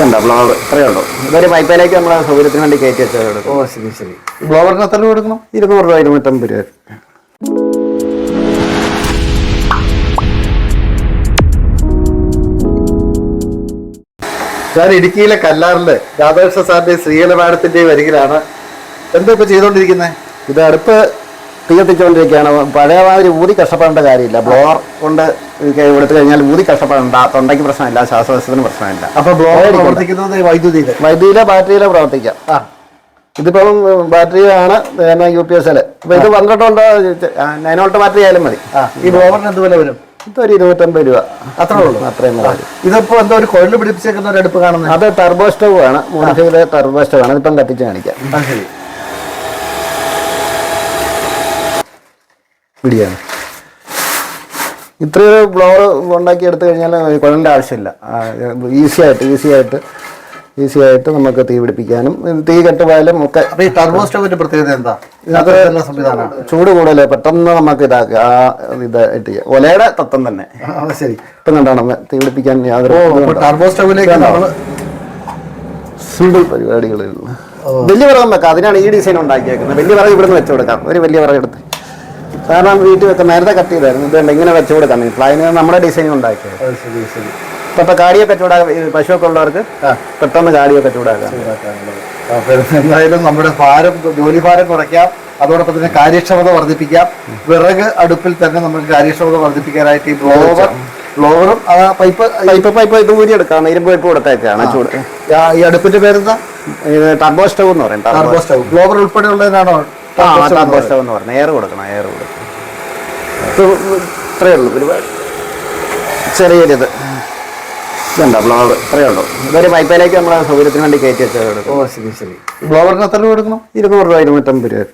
ഇതുണ്ടോ ബ്ലോവർ ഇത്രയേ ഉള്ളൂ. ഇതൊരു പൈപ്പിലേക്ക് നമ്മളെ സൗകര്യത്തിന് വേണ്ടി കയറ്റി വെച്ചത് ഓ ശരി ശരി. ബ്ലോവറിന് എത്ര രൂപ കൊടുക്കണം ഇരുന്നൂറ് രൂപ ഇരുന്നൂറ്റമ്പത് രൂപ. ഞാൻ ഇടുക്കിയിലെ കല്ലാറിൽ രാധാകൃഷ്ണ സാറിന്റെ ശ്രീകല മാഡത്തിന്റെയും അരികിലാണ് എന്താ ഇപ്പൊ ചെയ്തോണ്ടിരിക്കുന്നത് ഇത് അടുപ്പ് തീ കത്തിച്ചുകൊണ്ടിരിക്കുകയാണ് പഴയ മാതിരി ഊതി കഷ്ടപ്പെടേണ്ട കാര്യമില്ല. ബ്ലോർ കൊണ്ട് എടുത്തു കഴിഞ്ഞാൽ ഊതി കഷ്ടപ്പെടേണ്ട. തൊണ്ടയ്ക്ക് പ്രശ്നമില്ല. ശ്വാസവശത്തിന് പ്രശ്നമില്ല. അപ്പൊ ബ്ലോർ പ്രവർത്തിക്കുന്നത് വൈദ്യുതി വൈദ്യുതിയിലെ? ബാറ്ററിയിലെ പ്രവർത്തിക്കാം. ആ. ഇതിപ്പം ബാറ്ററി ആണ് യു പി എസ് എൽ ഇപ്പൊ ഇത് പന്ത്രണ്ട് നയൻ വോൾട്ട് ബാറ്ററി ആയാലും മതി. ഈ ബ്ലോവറിന് എന്ത് വില വരും? ഇതൊരു ഇരുന്നൂറ്റമ്പത് രൂപ. അത്രേ ഉള്ളൂ. അത്രയും ഇതിപ്പോ എന്തോ ഒരു കൊഴൽ പിടിപ്പിച്ചേക്കുന്ന ഒരു അടുപ്പ് കാണുന്നത്. അത് ടർബോ സ്റ്റവ് ആണ്. മോഡിഫൈഡ് ടർബോ സ്റ്റവ് ആണ്. ഇതിപ്പം കത്തിച്ച് കാണിക്കാം. ശരി. പിടിയാണ്. ഇത്രയൊരു ബ്ലോവർ ഉണ്ടാക്കി എടുത്തു കഴിഞ്ഞാൽ കുഴലിന്റെ ആവശ്യമില്ല. ഈസി ആയിട്ട് ഈസി ആയിട്ട് ഈസി ആയിട്ട് നമുക്ക് തീ പിടിപ്പിക്കാനും തീ കെട്ടുപോയാലും ഒക്കെ അപ്പൊ ഈ ടർബോ സ്റ്റവിന്റെ പ്രത്യേകത എന്താ? ഇതിനകത്ത് സംവിധാനമാണ് ചൂട് കൂടുതൽ പെട്ടെന്ന് നമുക്ക് ഇതാക്കുക ആ ഇത് ഇട്ട് ഒലയുടെ തത്വം തന്നെ. ശരി. ഇപ്പം കണ്ടാണ്? തീ പിടിപ്പിക്കാൻ യാതൊരു. ടർബോ സ്റ്റവിലേക്ക് സിമ്പിൾ പരിപാടികളിൽ വലിയ വിറകം വെക്കാം. അതിനാണ് ഈ ഡിസൈൻ ഉണ്ടാക്കിയേക്കുന്നത്. വലിയ വിറക് ഇവിടുന്ന് വെച്ചു കൊടുക്കാം. ഒരു വലിയ വിറക് കാരണം വീട്ടിൽ വെക്കാം നേരത്തെ കട്ട് ചെയ്തായിരുന്നു. ഇതുണ്ട് ഇങ്ങനെ വെച്ച് കൊടുക്കാം പ്ലൈന് നമ്മുടെ ഡിസൈൻ ഉണ്ടാക്കിയത് ഇപ്പൊ കാടിയെ ഈ പശുവൊക്കെ ഉള്ളവർക്ക് പെട്ടെന്ന് കാടിയെ അപ്പൊ എന്തായാലും നമ്മുടെ ഭാരം ജോലി ഭാരം കുറയ്ക്കാം. അതോടൊപ്പം തന്നെ കാര്യക്ഷമത വർദ്ധിപ്പിക്കാം. വിറക് അടുപ്പിൽ തന്നെ നമുക്ക് കാര്യക്ഷമത വർദ്ധിപ്പിക്കാനായിട്ട് ഈ ബ്ലോവർ ബ്ലോവറും ആ പൈപ്പ് പൈപ്പ് പൈപ്പ് ഇത് ഊരി എടുക്കാം. ഇരുമ്പ് പൈപ്പ് കൊടുത്തേക്കാണ് ചൂട്. ഈ അടുപ്പിന്റെ പേരെന്താ? എന്താ ടർബോ സ്റ്റവ് എന്ന് പറയും. ടർബോ സ്റ്റവ് ബ്ലോവർ ഉൾപ്പെടെയുള്ളതിനാണോ ആ സ്റ്റവ് എന്ന് പറഞ്ഞത് എയർ കൊടുക്കണം എയർ കൊടുക്കണം. ഇത് ഇത്രയേ ഉള്ളൂ. ഒരുപാട് ചെറിയൊരിത് ഇതുണ്ടോ ബ്ലോവർ ഇത്രയേ ഉള്ളൂ. ഇതൊരു പൈപ്പിലേക്ക് നമ്മളെ സൗകര്യത്തിന് വേണ്ടി കയറ്റി വെച്ചത് ഓ ശരി ശരി. ബ്ലോവറിന് എത്ര രൂപ കൊടുക്കണം ഇരുന്നൂറ് രൂപ ഇരുന്നൂറ്റമ്പത് രൂപ.